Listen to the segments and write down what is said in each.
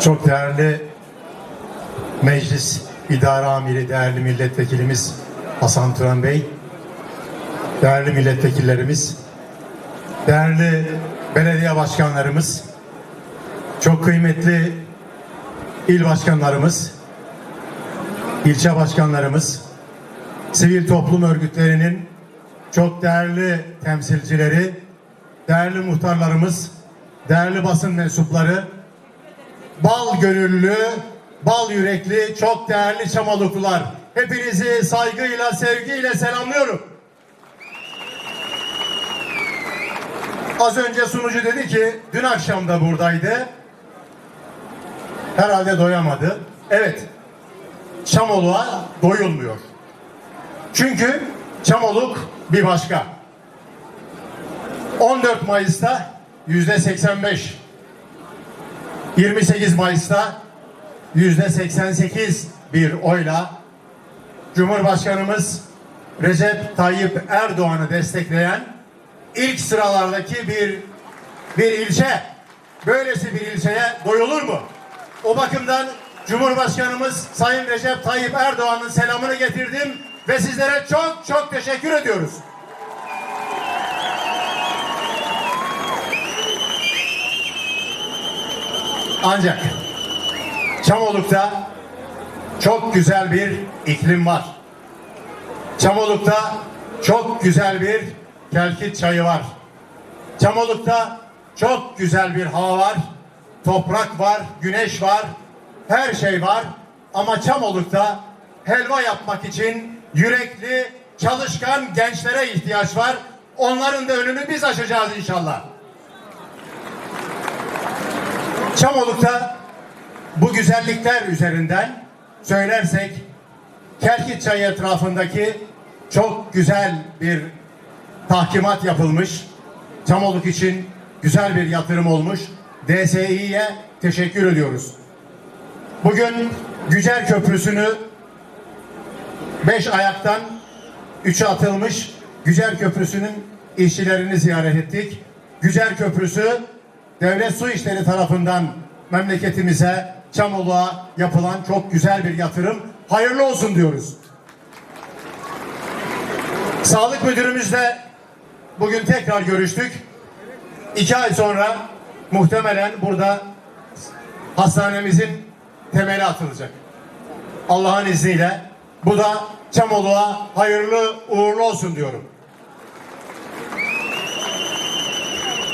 Çok değerli meclis idare amiri, değerli milletvekilimiz Hasan Turan Bey, değerli milletvekillerimiz, değerli belediye başkanlarımız, çok kıymetli il başkanlarımız, ilçe başkanlarımız, sivil toplum örgütlerinin çok değerli temsilcileri, değerli muhtarlarımız, değerli basın mensupları, bal gönüllü, bal yürekli, çok değerli Çamaluklular. Hepinizi saygıyla, sevgiyle selamlıyorum. Az önce sunucu dedi ki, dün akşam da buradaydı. Herhalde doyamadı. Evet, Çamoluk'a doyulmuyor. Çünkü Çamoluk bir başka. 14 Mayıs'ta yüzde 85 28 Mayıs'ta yüzde 88 bir oyla Cumhurbaşkanımız Recep Tayyip Erdoğan'ı destekleyen ilk sıralardaki bir bir ilçe böylesi bir ilçeye doyulur mu? O bakımdan Cumhurbaşkanımız Sayın Recep Tayyip Erdoğan'ın selamını getirdim ve sizlere çok çok teşekkür ediyoruz. Ancak Çamoluk'ta çok güzel bir iklim var. Çamoluk'ta çok güzel bir kelkit çayı var. Çamoluk'ta çok güzel bir hava var. Toprak var, güneş var, her şey var. Ama Çamoluk'ta helva yapmak için yürekli, çalışkan gençlere ihtiyaç var. Onların da önünü biz açacağız inşallah. Çamoluk'ta bu güzellikler üzerinden söylersek Kerkit Çayı etrafındaki çok güzel bir tahkimat yapılmış. Çamoluk için güzel bir yatırım olmuş. DSİ'ye teşekkür ediyoruz. Bugün Gücer Köprüsü'nü beş ayaktan üçe atılmış Gücer Köprüsü'nün işçilerini ziyaret ettik. Gücer Köprüsü devlet su işleri tarafından memleketimize Çamoluk'a yapılan çok güzel bir yatırım. Hayırlı olsun diyoruz. Sağlık müdürümüzle bugün tekrar görüştük. İki ay sonra muhtemelen burada hastanemizin temeli atılacak. Allah'ın izniyle bu da Çamoluk'a hayırlı uğurlu olsun diyorum.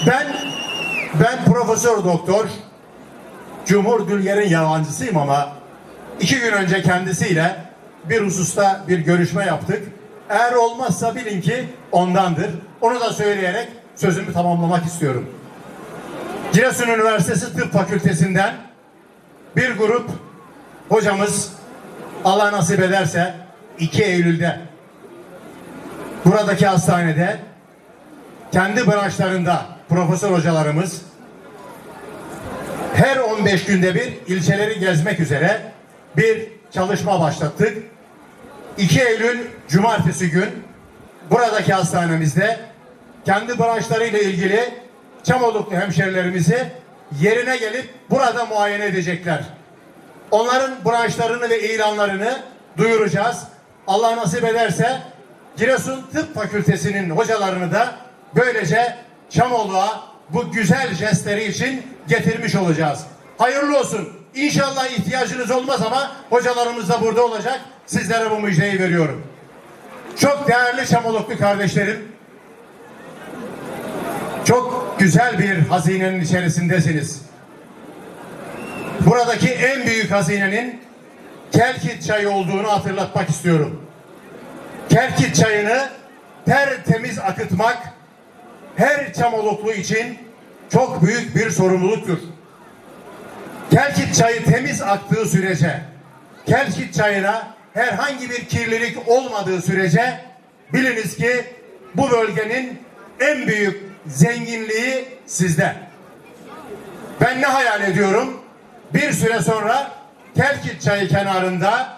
Ben ben Profesör Doktor Cumhur Dülger'in yalancısıyım ama iki gün önce kendisiyle bir hususta bir görüşme yaptık. Eğer olmazsa bilin ki ondandır. Onu da söyleyerek sözümü tamamlamak istiyorum. Giresun Üniversitesi Tıp Fakültesinden bir grup hocamız Allah nasip ederse 2 Eylül'de buradaki hastanede kendi branşlarında profesör hocalarımız her 15 günde bir ilçeleri gezmek üzere bir çalışma başlattık. 2 Eylül Cumartesi gün buradaki hastanemizde kendi branşlarıyla ilgili Çamoluklu hemşerilerimizi yerine gelip burada muayene edecekler. Onların branşlarını ve ilanlarını duyuracağız. Allah nasip ederse Giresun Tıp Fakültesi'nin hocalarını da böylece Çamoluk'a bu güzel jestleri için getirmiş olacağız. Hayırlı olsun. İnşallah ihtiyacınız olmaz ama hocalarımız da burada olacak. Sizlere bu müjdeyi veriyorum. Çok değerli Çamoluklu kardeşlerim. Çok güzel bir hazinenin içerisindesiniz. Buradaki en büyük hazinenin Kelkit çayı olduğunu hatırlatmak istiyorum. Kelkit çayını tertemiz akıtmak her Çamoluklu için çok büyük bir sorumluluktur. Kelkit çayı temiz aktığı sürece, Kelkit çayına herhangi bir kirlilik olmadığı sürece biliniz ki bu bölgenin en büyük zenginliği sizde. Ben ne hayal ediyorum? Bir süre sonra Kelkit çayı kenarında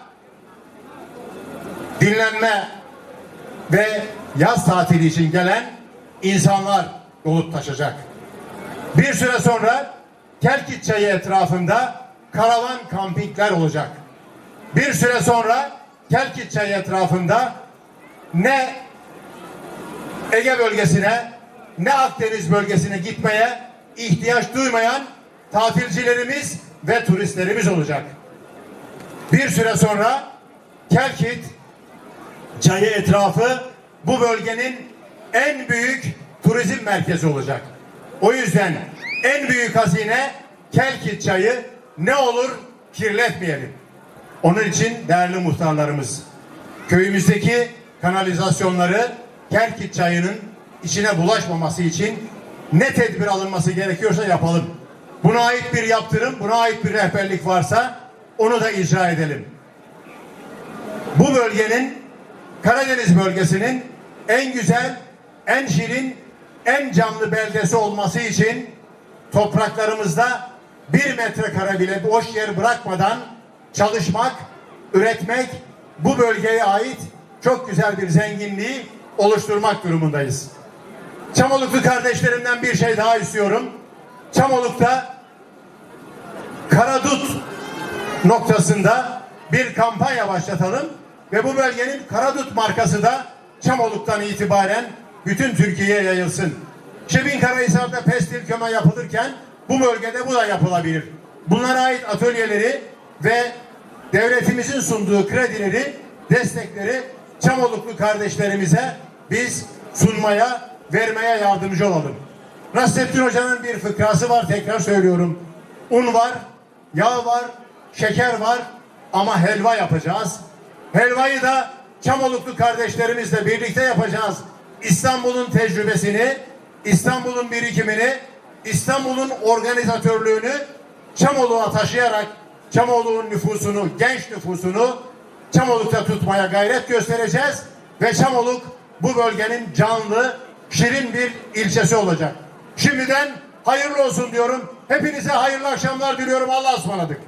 dinlenme ve yaz tatili için gelen insanlar dolup taşacak. Bir süre sonra Kelkit çayı etrafında karavan kampingler olacak. Bir süre sonra Kelkit Çayı etrafında ne Ege bölgesine ne Akdeniz bölgesine gitmeye ihtiyaç duymayan tatilcilerimiz ve turistlerimiz olacak. Bir süre sonra Kelkit çayı etrafı bu bölgenin en büyük turizm merkezi olacak. O yüzden en büyük hazine Kelkit çayı ne olur kirletmeyelim. Onun için değerli muhtarlarımız köyümüzdeki kanalizasyonları Kelkit çayının içine bulaşmaması için ne tedbir alınması gerekiyorsa yapalım. Buna ait bir yaptırım, buna ait bir rehberlik varsa onu da icra edelim. Bu bölgenin Karadeniz bölgesinin en güzel, en şirin, en canlı beldesi olması için topraklarımızda bir metrekare bile boş yer bırakmadan çalışmak, üretmek, bu bölgeye ait çok güzel bir zenginliği oluşturmak durumundayız. Çamoluklu kardeşlerimden bir şey daha istiyorum. Çamoluk'ta Karadut noktasında bir kampanya başlatalım ve bu bölgenin Karadut markası da Çamoluk'tan itibaren bütün Türkiye'ye yayılsın. Şebin Karahisar'da pestil köme yapılırken bu bölgede bu da yapılabilir. Bunlara ait atölyeleri ve devletimizin sunduğu kredileri, destekleri Çamoluklu kardeşlerimize biz sunmaya, vermeye yardımcı olalım. Nasrettin Hoca'nın bir fıkrası var tekrar söylüyorum. Un var, yağ var, şeker var ama helva yapacağız. Helvayı da Çamoluklu kardeşlerimizle birlikte yapacağız. İstanbul'un tecrübesini, İstanbul'un birikimini, İstanbul'un organizatörlüğünü Çamoluk'a taşıyarak Çamoluk'un nüfusunu, genç nüfusunu Çamoluk'ta tutmaya gayret göstereceğiz ve Çamoluk bu bölgenin canlı, şirin bir ilçesi olacak. Şimdiden hayırlı olsun diyorum. Hepinize hayırlı akşamlar diliyorum. Allah'a ısmarladık.